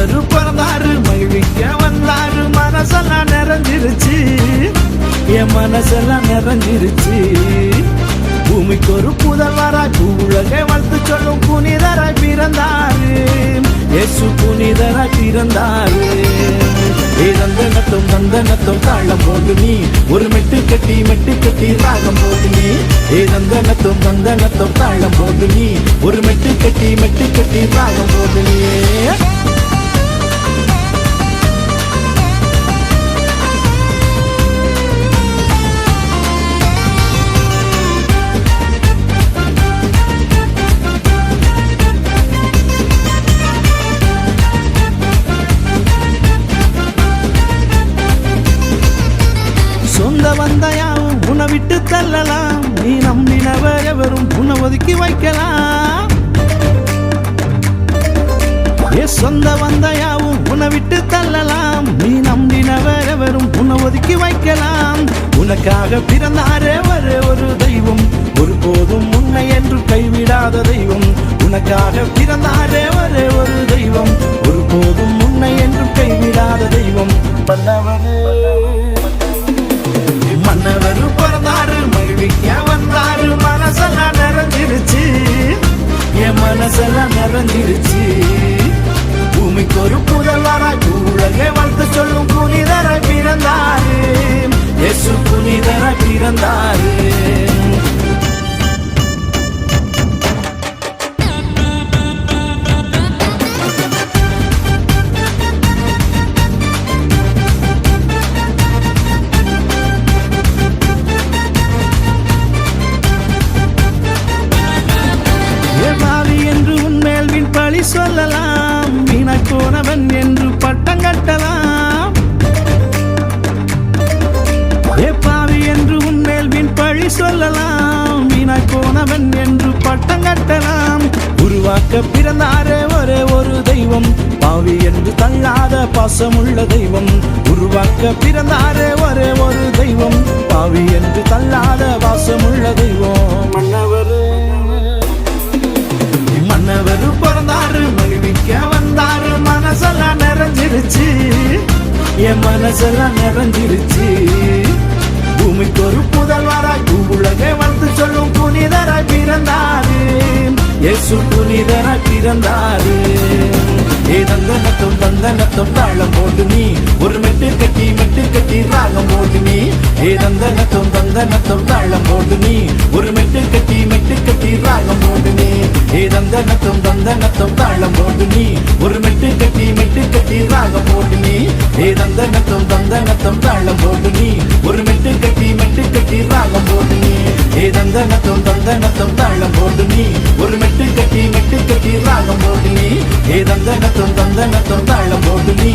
அவரு பிறந்தாரு மகிழ்விக்க வந்தாரு. மனசெல்லாம் நிறைஞ்சிருச்சு. என் மனசெல்லாம் நிறைஞ்சிருச்சு. பூமிக்கு ஒரு புதல்வராய் பூவுலகை வளர்த்து சொல்லும் புனிதராய் பிறந்தாரு. இயேசு புனிதராய் பிறந்தாரு. இறந்த நத்தம் தந்த நத்தம் தாழம் போது நீ. ஒரு மெட்டு கட்டி மெட்டு கட்டி ராகம் போது நீ. இறந்த நத்தம் தந்த நத்தம் தாழம் போது நீ. ஒரு மெட்டு கட்டி மெட்டு கட்டி ராகம் போது நீ. தள்ளலாம் நீ நம்பினவர் எவரும் உன்னை ஒதுக்கி வைக்கலாம். ஏ சொந்த வந்தையாவும் உன்னை விட்டு தள்ளலாம். நீ நம்பினவர் எவரும் உன்னை ஒதுக்கி வைக்கலாம். உனக்காக பிறந்தாரு மனசெல்லாம் நிறைஞ்சிருச்சு. பூமிக்கு ஒரு புதல்வராய் உலகை வளர்த்து சொல்லும் புனிதராய் பிறந்தாரு போனவன் என்று பட்டம் கட்டலாம். ஏப்பாவி என்று உன்மேல் வின் பழி சொல்லலாம். வீணாய் போனவன் என்று பட்டம் கட்டலாம். உருவாக்க பிறந்தாரே ஒரே ஒரு தெய்வம். பாவி என்று தள்ளாத பாசமுள்ள தெய்வம். உருவாக்க பிறந்தாரே ஒரே ஒரு தெய்வம். பாவி என்று மனசெல்லாம் நிறைஞ்சிருச்சு. பூமிக்கு ஒரு புதல்வராய் பூவுலகை வந்து சொல்லும் புனிதராய் பிறந்தாரு. இயேசு புனிதராய் பிறந்தாரு. ஏ தந்தனத்தும் தந்தனத்தும் தாளம் போட்டு நீ. ஒரு மெட்டு கட்டி மெட்டு கட்டி ராகம் போட்டு நீ. ஏ தந்தனத்தும் தந்தனத்தும் தாளம் போட்டு நீ. ஒரு தந்தனத்தும் தாழம் போட்டு நீ. ஒரு மெட்டு கட்டி மெட்டு கட்டி ராகம் போட்டு நீ. ஏ தந்தனத்தும் தந்தனத்தும் தாழம் போட்டு நீ. ஒரு மெட்டு கட்டி மெட்டு கட்டி ராகம் போட்டு நீ. ஏ தந்தனத்தும் தந்தனத்தும் தாளம் போட்டு போட்டு நீ.